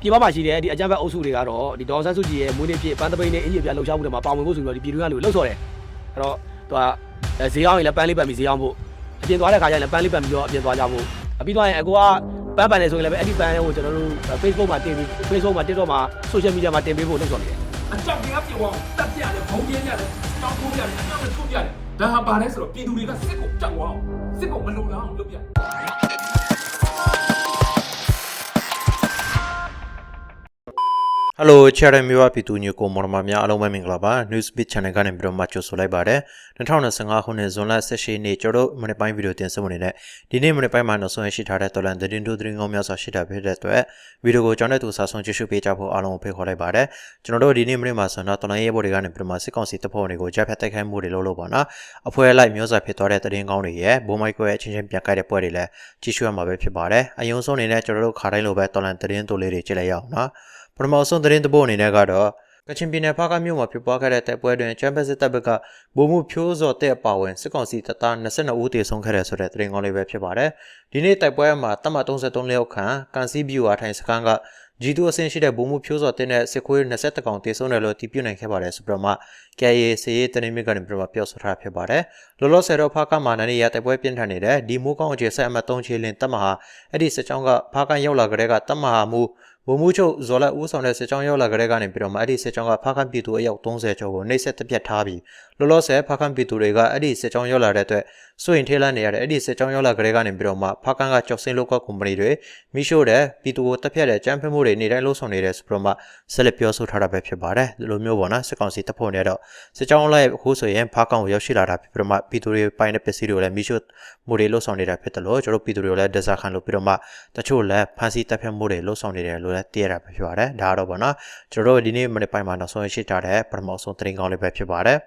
ပြည်ပမှာရှိတဲ့ဒီအကြမ်းဖက်အုပ်စုတွေကတော့ဒီဒေါ်ဆန်းစုကြည်ရဲ့မွေးနေ့ဖြစ်ပန်းသပိန်နဲ့အင်ဂျီပြလှုပ်ရှားမှုတွေမှာပါဝင်ဖို့ဆိုပြီးတော့ဒီပြည်တွင်းကလူလှုပ်ဆော်တယ်အဲ့တော့သူကအဲဈေးအောင်ရင်လည်းပန်းလေးပတ်ပြီးဈေးအောင်ဖို့အပြင်သွားတဲ့ခါကျရင်လည်းပန်းလေးပတ်ပြီးတော့အပြင်သွားကြဖို့အပြီးသွားရင်အကူကပန်းပန်နေဆိုရင်လည်းပဲအဲ့ဒီပန်းကိုကျွန်တော်တို့ Facebook မှာတင်ပြီး Facebook မှာ TikTok မှာ social media မှာတင်ပေးဖို့လှုပ်ဆော်နေတယ်အကြောက်တရားပြေအောင်တက်ပြတယ်ဘုံပြင်းရတယ်တောင်းထိုးရတယ်အနောက်နဲ့ထိုးရတယ်ဒါဟာဘာလဲဆိုတော့ပြည်သူတွေကစစ်ကိုကြောက်အောင်စစ်ကိုမလုံလောက်အောင်လုပ်ပြ ဟယ်လိုချာရမျိုးအဖြစ်သူညကိုမော်ရမများအားလုံးပဲမင်္ဂလာပါ Newsbeat Channel ကနေပြီးတော့မှကြိုဆိုလိုက်ပါတယ်2025ခုနှစ်ဇွန်လ18ရက်နေ့ကျွန်တော်တို့မနေ့ပိုင်းဗီဒီယိုတင်ဆက်မှုနေနဲ့ဒီနေ့မနေ့ပိုင်းမှာနောက်ဆုံးရရှိထားတဲ့တော်လန်သတင်းတို့သတင်းကောင်းများစွာရှိတာဖြစ်တဲ့အတွက်ဗီဒီယိုကိုကျွန်တော်တို့စာဆုံးကြည့်ရှုပေးကြဖို့အားလုံးကိုဖိတ်ခေါ်လိုက်ပါတယ်ကျွန်တော်တို့ဒီနေ့မနေ့မှာဆိုတော့တော်လန်ရေးဘော်တွေကနေပြီးတော့မှစစ်ကောင်စီတပ်ဖွဲ့တွေကိုကြားဖြတ်တိုက်ခိုက်မှုတွေလုပ်လို့ပါနော်အဖွဲလိုက်မျိုးစာဖြစ်သွားတဲ့သတင်းကောင်းတွေရဲ့ဘိုးမိုက်ကွဲအချင်းချင်းပြန်ကြိုက်တဲ့ပွဲတွေလည်းကြည့်ရှုရမှာပဲဖြစ်ပါတယ်အယုံဆုံးအနေနဲ့ကျွန်တော်တို့ခါတိုင်းလိုပဲတော်လန်သတင်းတို့လေးတွေကြည့်လိုက်ရအောင်နော် ပထမဆုံးသတင်းတပုတ်အနေနဲ့ကတော့ကချင်ပြည်နယ်ဖားကမြို့မှာဖြစ်ပွားခဲ့တဲ့တိုက်ပွဲတွင်ချမ်ပီယံစစ်တပ်ဘက်ကဗိုလ်မှူးဖြိုးစော်တဲ့အပါအဝင်စစ်ကောင်စီတပ်သား22ဦးသေဆုံးခဲ့တဲ့ဆိုတဲ့သတင်းကောင်းလေးပဲဖြစ်ပါတယ်။ဒီနေ့တိုက်ပွဲမှာတပ်မ33လက်အောက်ခံကန်စီဘီယူအားထိုင်စခန်းက G2 အဆင့်ရှိတဲ့ဗိုလ်မှူးဖြိုးစော်တဲ့နဲ့စစ်ခွေး20ကောင်သေဆုံးတယ်လို့တည်ပြုနိုင်ခဲ့ပါတယ်ဆိုပြီးတော့မှ KA စီရေးတရင်မြစ်ကနေပြီးတော့ပြောဆိုထားတာဖြစ်ပါတယ်။လောလောဆယ်တော့ဖားကမှာနိုင်ရတိုက်ပွဲပြင်းထန်နေတဲ့ဒီမိုးကောင်းအခြေဆက်အမှတ်3ချီလင်တပ်မဟာအဲ့ဒီစစ်ကြောင်းကဖားကရောက်လာကြတဲ့ကတပ်မဟာမူ ဗိုလ်မှူးချုပ်ဇော်လက်ဦးဆောင်တဲ့စစ်ကြောင်းရောက်လာကြတဲ့ကနေပြီးတော့မှအဲ့ဒီစစ်ကြောင်းကဖားကပြည်သူအယောက်30ကျော်ကိုနှိပ်စက်တပ်ဖြတ်ထားပြီးလောလောဆယ်ဖားကပြည်သူတွေကအဲ့ဒီစစ်ကြောင်းရောက်လာတဲ့အတွက် စိုးရင်ထေးလန့်နေရတဲ့အဲ့ဒီစစ်ကြောင်းရောက်လာကြတဲ့ကနေပြီးတော့မှဖားကန်ကကြောက်စင်းလောက်ကကုမ္ပဏီတွေမိရှို့တဲ့ပြည်သူကိုတပ်ဖြတ်တဲ့ကြမ်းဖက်မှုတွေနေတိုင်းလှုပ်ဆောင်နေတဲ့ဆိုပြီးတော့မှဆက်လက်ပြောဆိုထားတာပဲဖြစ်ပါတယ်ဒီလိုမျိုးပေါ့နော်စစ်ကောင်စီတပ်ဖွဲ့နေတော့စစ်ကြောင်းလိုက်အခုဆိုရင်ဖားကန်ကိုရောက်ရှိလာတာဖြစ်ပြီးတော့မှပြည်သူတွေပိုင်းတဲ့ပစ္စည်းတွေကိုလည်းမိရှို့မှုတွေလှုပ်ဆောင်နေတာဖြစ်တယ်လို့ကျွန်တော်ပြည်သူတွေကိုလည်းဒဇာခံလို့ပြီးတော့မှတချို့လည်းဖမ်းဆီးတပ်ဖြတ်မှုတွေလှုပ်ဆောင်နေတယ်လို့လည်းသိရတာပဲဖြစ်ပါတယ်ဒါကတော့ပေါ့နော်ကျွန်တော်တို့ဒီနေ့မနေ့ပိုင်းမှာနောက်ဆုံးရှိထားတဲ့ပထမဆုံးသတင်းကောင်းလေးပဲဖြစ်ပါတယ်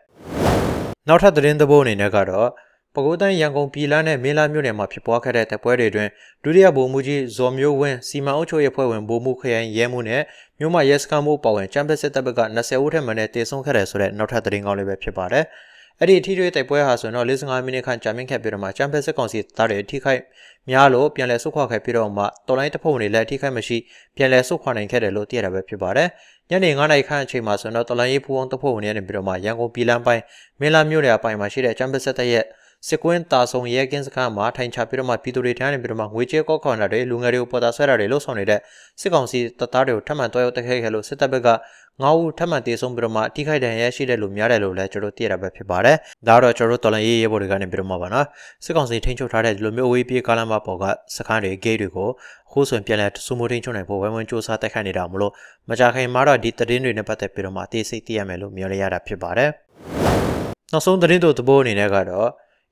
နောက်ထပ်သတင်းသဘောအနေနဲ့ကတော့ ပကိုးတိုင်းရန်ကုန်ပြည်လန်းနဲ့မင်းလာမြို့နယ်မှာဖြစ်ပွားခဲ့တဲ့တပ်ပွဲတွေတွင်ဒုတိယဗိုလ်မှူးကြီးဇော်မျိုးဝင်းစီမံအုပ်ချုပ်ရေးဖွဲ့ဝင်ဗိုလ်မှူးခရိုင်ရဲမှုနဲ့မြို့မရဲစခန်းမှုပါဝင်ချမ်ပီယံစစ်တပ်ဘက်က20ဦးထက်မနည်းတေဆုံးခဲ့တယ်ဆိုတဲ့နောက်ထပ်သတင်းကောင်းလေးပဲဖြစ်ပါတယ်။အဲ့ဒီအထီးတွေတိုက်ပွဲဟာဆိုတော့45မိနစ်ခန့်ကြာမြင့်ခဲ့ပြီးတော့မှချမ်ပီယံစစ်ကောင်စီသားတွေအထိခိုက်များလို့ပြန်လည်ဆုတ်ခွာခဲ့ပြီးတော့မှတော်လိုင်းတပ်ဖွဲ့ဝင်တွေလည်းအထိခိုက်မရှိပြန်လည်ဆုတ်ခွာနိုင်ခဲ့တယ်လို့သိရတာပဲဖြစ်ပါတယ်။ညနေ9နာရီခန့်အချိန်မှာဆိုတော့တော်လိုင်းရေးဖူးအောင်တပ်ဖွဲ့ဝင်တွေနေပြီးတော့မှရန်ကုန်ပြည်လန်းပိုင်းမင်းလာမြို့နယ်အပိုင်းမှာရှိတဲ့ချမ်ပီယံစစ်တပ်ရဲ့ စစ်ကွင်းတာဆုံရဲကင်းစခန်းမှာထိုင်ချပြီးတော့မှပြည်သူတွေထမ်းနေပြီးတော့မှငွေကြေးကောက်ခံတာတွေလူငယ်တွေကိုပေါ်တာဆွဲတာတွေလှုပ်ဆောင်နေတဲ့စစ်ကောင်စီတပ်သားတွေကိုထပ်မံတွားရောက်တိုက်ခိုက်ခဲ့လို့စစ်တပ်ဘက်က9ဦးထပ်မံတေဆုံးပြီးတော့မှထိခိုက်ဒဏ်ရာရရှိတဲ့လူများတယ်လို့လည်းကျွန်တော်သိရတာပဲဖြစ်ပါတယ်။ဒါကတော့ကျွန်တော်တို့တော်လန်ရေးရဲဘော်တွေကနေပြီးတော့မှပါနော်။စစ်ကောင်စီထိန်းချုပ်ထားတဲ့ဒီလိုမျိုးအဝေးပြေးကားလမ်းမပေါ်ကစခန်းတွေဂိတ်တွေကိုအခုဆိုရင်ပြန်လည်စုမိုးထိန်းချုပ်နိုင်ဖို့ဝိုင်းဝန်းစ조사တိုက်ခိုက်နေတာမလို့မကြခင်မှာတော့ဒီသတင်းတွေနဲ့ပတ်သက်ပြီးတော့မှအသေးစိတ်သိရမယ်လို့မျှော်လင့်ရတာဖြစ်ပါတယ်။နောက်ဆုံးသတင်းတို့သဘောအနေနဲ့ကတော့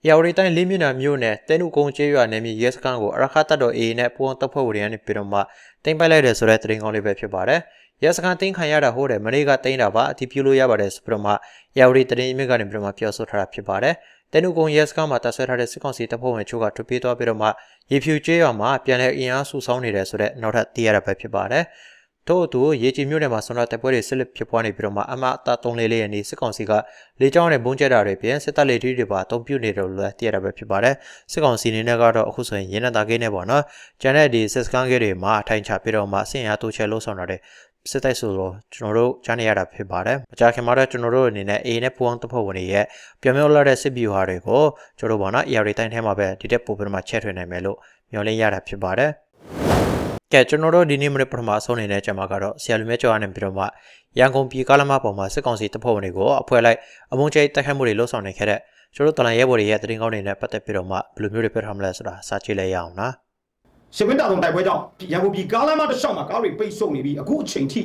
ရာဝတီတိုင်းလေးမျက်နှာမြို့နယ်တဲနုကုန်းကျေးရွာနယ်မြေရဲစခန်းကိုအရခတ်တပ်တော် AA နဲ့ပူးပေါင်းတပ်ဖွဲ့ဝင်တွေကနေပြီးတော့မှတင်ပိုက်လိုက်တယ်ဆိုတဲ့သတင်းကောင်းလေးပဲဖြစ်ပါတယ်။ရဲစခန်းတင်ခံရတာဟုတ်တယ်မနေ့ကတင်တာပါအတီးပြလို့ရပါတယ်ဆိုပြီးတော့မှရာဝတီသတင်းမြစ်ကနေပြီးတော့မှပြောဆိုထားတာဖြစ်ပါတယ်။တဲနုကုန်းရဲစခန်းမှာတပ်ဆွဲထားတဲ့စစ်ကောင်စီတပ်ဖွဲ့ဝင်ချို့ကထွက်ပြေးသွားပြီးတော့မှရေဖြူကျေးရွာမှာပြန်လည်အင်အားစုဆောင်းနေတယ်ဆိုတဲ့နောက်ထပ်သိရတာပဲဖြစ်ပါတယ်။ ထို့အတူရေကြီးမြို့နယ်မှာဆွမ်းတော်တပ်ပွဲတွေဆက်လက်ဖြစ်ပွားနေပြီးတော့မှအမအတာ3လေးလေးရနေစစ်ကောင်စီကလေကြောင်းနဲ့ဘုံကျက်တာတွေပြင်စစ်တပ်လေထီးတွေပါအုံပြုတ်နေတယ်လို့လည်းသိရတာပဲဖြစ်ပါတယ်စစ်ကောင်စီအနေနဲ့ကတော့အခုဆိုရင်ရင်းနှတာကိန်းနဲ့ပေါ့နော်ကျန်တဲ့ဒီစစ်စခန်းကတွေမှာအထိုင်ချပြီးတော့မှဆင်ရတိုးချဲလို့ဆောင်တာတွေစစ်တိုက်ဆိုတော့ကျွန်တော်တို့ကြားနေရတာဖြစ်ပါတယ်။မကြာခင်မှာတော့ကျွန်တော်တို့အနေနဲ့ A နဲ့ပူအောင်တဖို့ဝင်တွေရဲ့ပြောင်းပြောင်းလာတဲ့စစ်ဗျူဟာတွေကိုကျွန်တော်တို့ပေါ့နော် AR တိုင်းထဲမှာပဲဒီတက်ပို့ပြီးတော့မှချက်ထွင်နိုင်မယ်လို့မျှော်လင့်ရတာဖြစ်ပါတယ်။ ကဲကျွန်တော်တို့ဒီနေ့မနေ့ပထမဆုံးအနေနဲ့ကျွန်မကတော့ဆရာလူမြတ်ကျော်အနေနဲ့ပြီးတော့မှရန်ကုန်ပြည်ကားလမ်းမပေါ်မှာစစ်ကောင်စီတပ်ဖွဲ့ဝင်တွေကိုအဖွဲ့လိုက်အမုန်းကျိတိုက်ခိုက်မှုတွေလှုပ်ဆောင်နေခဲ့တဲ့ကျွန်တော်တို့တလန်ရဲဘော်တွေရဲ့တရင်ကောင်းတွေနဲ့ပတ်သက်ပြီးတော့မှဘယ်လိုမျိုးတွေပြထားမလဲဆိုတာစာကြည့်လိုက်ရအောင်နော်ရှစ်ဝင်းတာဆုံးတိုက်ပွဲကြောင့်ရန်ကုန်ပြည်ကားလမ်းမတစ်လျှောက်မှာကားတွေပိတ်ဆို့နေပြီးအခုအချိန်ထိ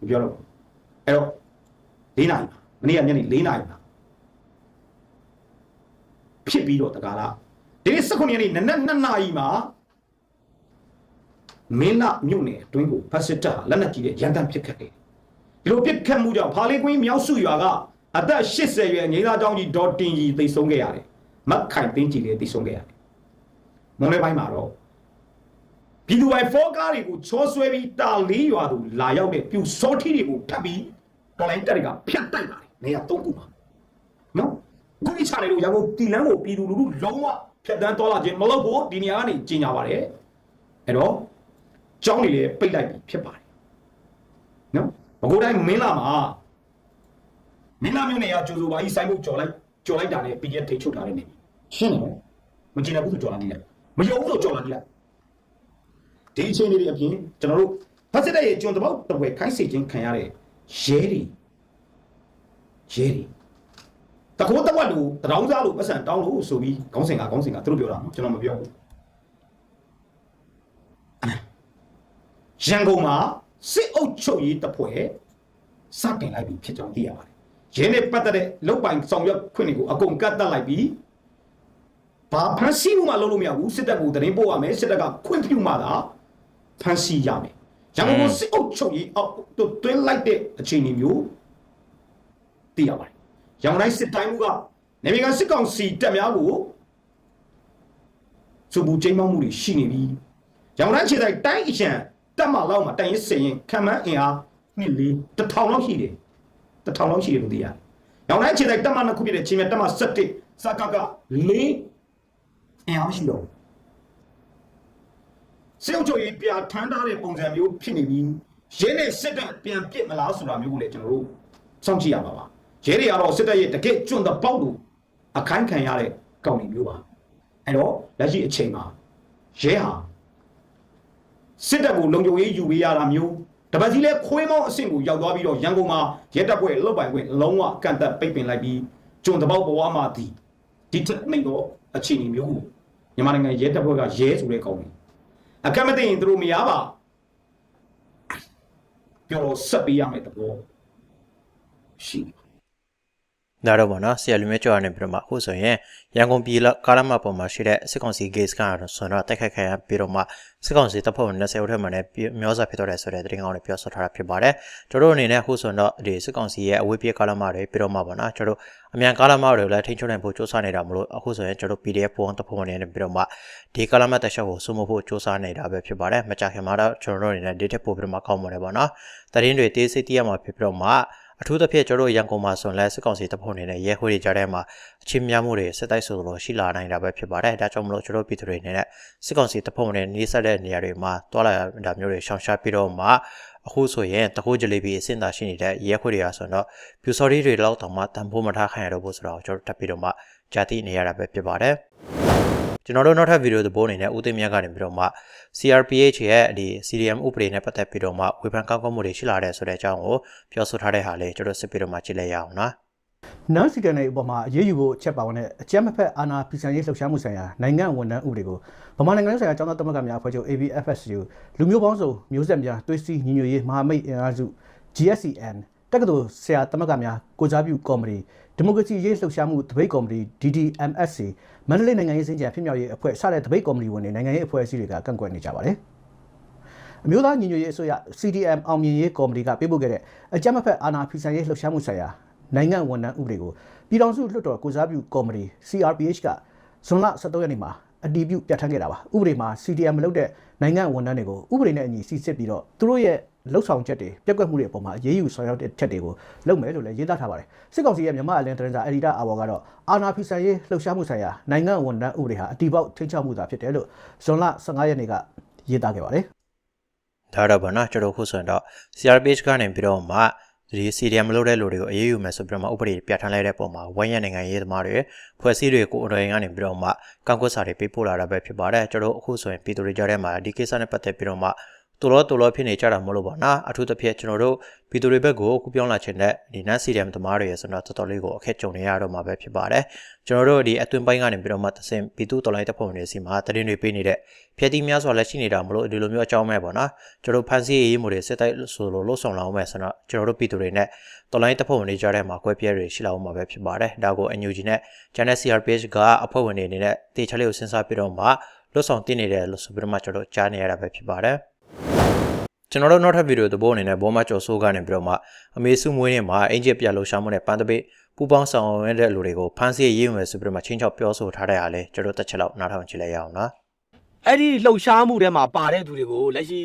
မပြောတော့ဘူးအဲ့တော့၄နာရီမှာမနေ့ကညနေ၄နာရီမှာဖြစ်ပြီးတော့တကားလားဒီနေ့19ရက်နေ့နနက်2နာရီမှာ မင်းလာမြို့နယ်အတွင်းကိုဖက်စစ်တပ်လက်နက်ကြီးတဲ့ရန်တမ်းပစ်ခတ်တယ်ဒီလိုပစ်ခတ်မှုကြောင့်ဖာလေးကွင်းမြောက်စုရွာကအသက်80ရွယ်ငိသားတောင်းကြီးဒေါ်တင်ကြီးသိဆုံးခဲ့ရတယ်မက်ခိုင်သိန်းကြီးလည်းသိဆုံးခဲ့ရတယ်မွန်လဲပိုင်းမှာတော့ပြည်သူပိုင်းဖောကားတွေကိုချောဆွဲပြီးတာလေးရွာသူလာရောက်တဲ့ပြူစောထီတွေကိုထပ်ပြီးတော်လိုင်းတက်တွေကဖြတ်တိုက်လာတယ်နေရာ၃ခုမှာနော်ခုဒီချာနေလို့ရန်ကုန်တီလန်းကိုပြည်သူလူထုလုံးဝဖြတ်တန်းတော်လာခြင်းမလုပ်ဖို့ဒီနေရာကနေကြီးညာပါတယ်အဲ့တော့ ကျောင်းတွေလည်းပိတ်လိုက်ပြီဖြစ်ပါတယ်နော်မကိုတိုင်းမင်းလာမှာမင်းလာမျိုးနေရကျိုးစိုးပါကြီးစိုင်းဖို့ကြော်လိုက်ကြော်လိုက်တာနဲ့ PDF ထိတ်ချုပ်ထားတယ်နေရှင်းတယ်နော်မကျင်ဘူးဆိုကြော်လာနေလိုက်မယုံဘူးဆိုကြော်လာနေလိုက်ဒီအချိန်လေးတွေအပြင်ကျွန်တော်တို့ဖက်စစ်တဲ့ရဲ့ကျွန်တော်တပွဲခိုင်းစေခြင်းခံရတဲ့ရဲတွေရဲတွေတကောတဝက်လို့တရောင်းစားလို့ပတ်စံတောင်းလို့ဆိုပြီးခေါင်းစဉ်ကခေါင်းစဉ်ကသူတို့ပြောတာနော်ကျွန်တော်မပြောဘူး ရန်ကုန်မှာစစ်အုပ်ချုပ်ရေးတပ်ဖွဲ့စတင်လိုက်ပြီဖြစ်ကြောင်းသိရပါတယ်ရင်းနဲ့ပတ်သက်တဲ့လုတ်ပိုင်ဆောင်ရွက်ခွင့်တွေကိုအကုန်ကတ်တက်လိုက်ပြီးဘာဖန်ဆီးမှုမှလုပ်လို့မရဘူးစစ်တပ်ကတရင်ပို့ရမယ်စစ်တပ်ကခွင့်ပြုမှသာဖန်ဆီးရမယ်ရန်ကုန်ကိုစစ်အုပ်ချုပ်ရေးအောက်တို့တွင်းလိုက်တဲ့အခြေအနေမျိုးသိရပါတယ်ရန်ကုန်တိုင်းစစ်တိုင်းမှုကနေပြည်တော်စစ်ကောင်စီတပ်များကိုစူပူချိန်မှောက်မှုတွေရှိနေပြီရန်ကုန်တိုင်းခြေတိုင်းတိုင်းအရန် တက်မလောက်မှာတိုင်ရင်စင်ရင်ခံမှန်းအင်အားနှစ်လေးတစ်ထောင်လောက်ရှိတယ်တစ်ထောင်လောက်ရှိတယ်လို့သိရတယ်။ရောင်တိုင်းခြေတိုင်းတက်မနှစ်ခုပြည့်တဲ့ချင်းမြတ်တက်မ7စကကလေးအင်အားမရှိတော့ဘူးစေုပ်ချုပ်ရေးပြထမ်းထားတဲ့ပုံစံမျိုးဖြစ်နေပြီးရဲနဲ့စစ်တပ်ပြန်ပစ်မလားဆိုတာမျိုးကိုလည်းကျွန်တော်တို့စောင့်ကြည့်ရပါပါရဲတွေကတော့စစ်တပ်ရဲ့တကယ့်ကျွန်းတဲ့ပေါက်လို့အခိုင်းခံရတဲ့ကောင်းနေမျိုးပါအဲ့တော့လက်ရှိအချိန်မှာရဲဟာ စစ်တပ်ကိုလုံခြုံရေးယူပေးရတာမျိုးတပတ်ကြီးလဲခွေးမောင်းအဆင့်ကိုရောက်သွားပြီးတော့ရန်ကုန်မှာရဲတပ်ဖွဲ့လုတ်ပိုင်ခွင့်လုံးဝကန့်သက်ပိတ်ပင်လိုက်ပြီးကျွန်းတဲ့ပေါက်ဘဝမှာဒီဒီထက်နှိမ့်တော့အခြေအနေမျိုးကိုမြန်မာနိုင်ငံရဲတပ်ဖွဲ့ကရဲဆိုတဲ့ကောင်းနေအကန့်မသိရင်သူတို့မရပါပြောတော့ဆက်ပေးရမယ်တဘောရှိတယ် ဒါတော့ဗောနော်ဆရာလူမျိုးကြော်ရနေပြီးတော့မှအခုဆိုရင်ရန်ကုန်ပြည်လကားလမ်းမပေါ်မှာရှိတဲ့စစ်ကောင်စီ gate ကတော့ဆိုတော့တိုက်ခိုက်ခံရပြီးတော့မှစစ်ကောင်စီတပ်ဖွဲ့ဝင်20ဦးထက်မှလည်းမျောစာဖြစ်တော့တယ်ဆိုတဲ့သတင်းကောင်းတွေပြောဆိုထားတာဖြစ်ပါတယ်ကျွန်တော်တို့အနေနဲ့အခုဆိုတော့ဒီစစ်ကောင်စီရဲ့အဝေးပြေးကားလမ်းမတွေပြီးတော့မှဗောနော်ကျွန်တော်တို့အမြန်ကားလမ်းမတွေကိုလည်းထိန်းချုပ်နိုင်ဖို့စ조사နေတာမလို့အခုဆိုရင်ကျွန်တော်တို့ PDF ပုံတပ်ဖွဲ့ဝင်တွေနဲ့ပြီးတော့မှဒီကားလမ်းမတက်ချက်ကိုစုမဖို့စ조사နေတာပဲဖြစ်ပါတယ်မကြခင်မှာတော့ကျွန်တော်တို့အနေနဲ့ data ပို့ပြီးတော့မှကောင်းပါတယ်ဗောနော်တရင်တွေတေးစိတ်တရမှာဖြစ်ပြီးတော့မှ အထူးသဖြင့်ကျွန်တော်တို့ရန်ကုန်မှာဆိုရင်လည်းစစ်ကောင်စီတပ်ဖွဲ့နေတဲ့ရဲခွေတွေကြားထဲမှာအချင်းများမှုတွေစစ်တိုက်ဆိုလိုရှိလာနိုင်တာပဲဖြစ်ပါတယ်။ဒါကြောင့်မလို့ကျွန်တော်တို့ပြည်သူတွေအနေနဲ့စစ်ကောင်စီတပ်ဖွဲ့နဲ့နှီးဆက်တဲ့နေရာတွေမှာတွာလာတာမျိုးတွေရှောင်ရှားပြီးတော့မှအခုဆိုရင်တခိုးကြလေးပြီးအစင်သာရှိနေတဲ့ရဲခွေတွေကဆိုတော့ပြူစော်ရီတွေလောက်တောင်မှတန်ဖိုးမထားခံရတော့ဘူးဆိုတော့ကျွန်တော်တို့တက်ပြီးတော့မှဂျာတိနေရတာပဲဖြစ်ပါတယ်။ ကျွန်တော်တို့နောက်ထပ်ဗီဒီယိုသဘောအနေနဲ့ဦးသိမ်းမြတ်ကနေပြီးတော့မှ CRPH ရဲ့ဒီ CDM ဥပဒေနဲ့ပတ်သက်ပြီးတော့မှဝေဖန်ကောက်ကွက်မှုတွေရှိလာတဲ့ဆိုတဲ့အကြောင်းကိုပြောဆိုထားတဲ့ဟာလေးကျွန်တော်စစ်ပြီးတော့မှကြည့်လိုက်ရအောင်နော်နန်းစီကန်တွေအပေါ်မှာအရေးယူဖို့ချက်ပါဝင်တဲ့အကြမ်းမဖက်အာဏာဖီဆန်ရေးလှုပ်ရှားမှုဆိုင်ရာနိုင်ငံဝန်ထမ်းဥပဒေကိုဗမာနိုင်ငံလုံးဆိုင်ရာကျောင်းသားသမဂ္ဂများအဖွဲ့ချုပ် ABFSU လူမျိုးပေါင်းစုံမျိုးဆက်များတွေးစီညီညွတ်ရေးမဟာမိတ်အင်အားစု GSCN တက္ကသိုလ်ဆရာသမဂ္ဂများကိုကြားပြုကော်မတီ ဒီမိုကရေစီရေးလှုပ်ရှားမှုတပိတ်ကော်မတီ DDMSC မန္တလေးနိုင်ငံရေးစင်ကြံဖြစ်မြောက်ရေးအဖွဲ့စတဲ့တပိတ်ကော်မတီဝင်တွေနိုင်ငံရေးအဖွဲ့အစည်းတွေကကန့်ကွက်နေကြပါတယ်အမျိုးသားညီညွတ်ရေးအစိုးရ CDM အောင်မြင်ရေးကော်မတီကပေးပို့ခဲ့တဲ့အကြမ်းမဖက်အာဏာဖီဆန်ရေးလှုပ်ရှားမှုဆိုင်ရာနိုင်ငံဝန်ထမ်းဥပဒေကိုပြည်ထောင်စုလွှတ်တော်ကိုစားပြုကော်မတီ CRPH ကဇွန်လ23ရက်နေ့မှာအတည်ပြုပြဋ္ဌာန်းခဲ့တာပါဥပဒေမှာ CDM မလုပ်တဲ့နိုင်ငံဝန်ထမ်းတွေကိုဥပဒေနဲ့အညီစီစစ်ပြီးတော့သူတို့ရဲ့ လှုပ်ဆောင်ချက်တွေပြက်ကွက်မှုတွေအပေါ်မှာအရေးယူဆောင်ရွက်တဲ့ချက်တွေကိုလုပ်မယ်လို့လည်းရေးသားထားပါတယ်စစ်ကောင်စီရဲ့မြန်မာအလင်းတရင်စာအရီတာအာဘော်ကတော့အာနာဖီဆန်ရေးလှုပ်ရှားမှုဆိုင်ရာနိုင်ငံဝန်ထမ်းဥပဒေဟာအတီးပေါက်ထိန်းချုပ်မှုသာဖြစ်တယ်လို့ဇွန်လ15ရက်နေ့ကရေးသားခဲ့ပါတယ်ဒါတော့ဗောနော်ကျွန်တော်ခုဆိုရင်တော့ CRPH ကနေပြီးတော့မှဒီ CDM မလုပ်တဲ့လူတွေကိုအရေးယူမယ်ဆိုပြီးတော့မှဥပဒေပြဋ္ဌာန်းလိုက်တဲ့ပုံမှာဝိုင်းရနိုင်ငံရေးသမားတွေဖွဲ့စည်းတွေကိုအတော်ရင်ကနေပြီးတော့မှကန့်ကွက်စာတွေပေးပို့လာတာပဲဖြစ်ပါတယ်ကျွန်တော်အခုဆိုရင်ပြည်သူတွေကြားထဲမှာဒီကိစ္စနဲ့ပတ်သက်ပြီးတော့မှ တူလို့တူလို့ဖြစ်နေကြတာမဟုတ်လို့ပါနော်အထူးသဖြင့်ကျွန်တော်တို့ပြည်သူတွေဘက်ကိုအခုပြောင်းလာခြင်းနဲ့ဒီ NAS CDM သမားတွေရဆိုတော့တော်တော်လေးကိုအခက်ကြုံနေရတော့မှာပဲဖြစ်ပါတယ်ကျွန်တော်တို့ဒီအတွင်းပိုင်းကနေပြီးတော့မှသစင်ပြည်သူတော်လိုင်းတပ်ဖွဲ့ဝင်တွေစီမှာတရင်တွေပေးနေတဲ့ဖြည့်တီးများစွာလက်ရှိနေတာမလို့ဒီလိုမျိုးအကြောင်းမဲ့ပေါ့နော်ကျွန်တော်ဖန်စီရေးမှုတွေစစ်တိုက်ဆိုလို့လို့ဆောင်လာအောင်မဲ့ဆိုတော့ကျွန်တော်တို့ပြည်သူတွေနဲ့တော်လိုင်းတပ်ဖွဲ့ဝင်တွေကြားထဲမှာကွဲပြဲတွေရှိလာအောင်မှာပဲဖြစ်ပါတယ်ဒါကို NUG နဲ့ Channel CRPH ကအဖွဲ့ဝင်တွေအနေနဲ့တေချာလေးကိုစဉ်းစားပြီးတော့မှလွတ်ဆောင်တင်နေတယ်လို့ဆိုပြီးတော့မှကျွန်တော်ကြားနေရတာပဲဖြစ်ပါတယ် ကျွန်တော်တို့နောက်ထပ်ဗီဒီယိုသဘောအနေနဲ့ဘောမကျော်ဆိုးကနေပြီးတော့မှအမေစုမွေးနေမှာအင်ဂျီပြလှူရှာမှုနဲ့ပန်းတပိတ်ပူပေါင်းဆောင်ရတဲ့လူတွေကိုဖမ်းဆီးရေးဝင်ဆိုပြီးတော့မှချင်းချောက်ပြောဆိုထားတဲ့အားလဲကျွန်တော်တက်ချက်လောက်နားထောင်ကြည့်လိုက်ရအောင်နော်အဲ့ဒီလှုပ်ရှားမှုထဲမှာပါတဲ့သူတွေကိုလက်ရှိ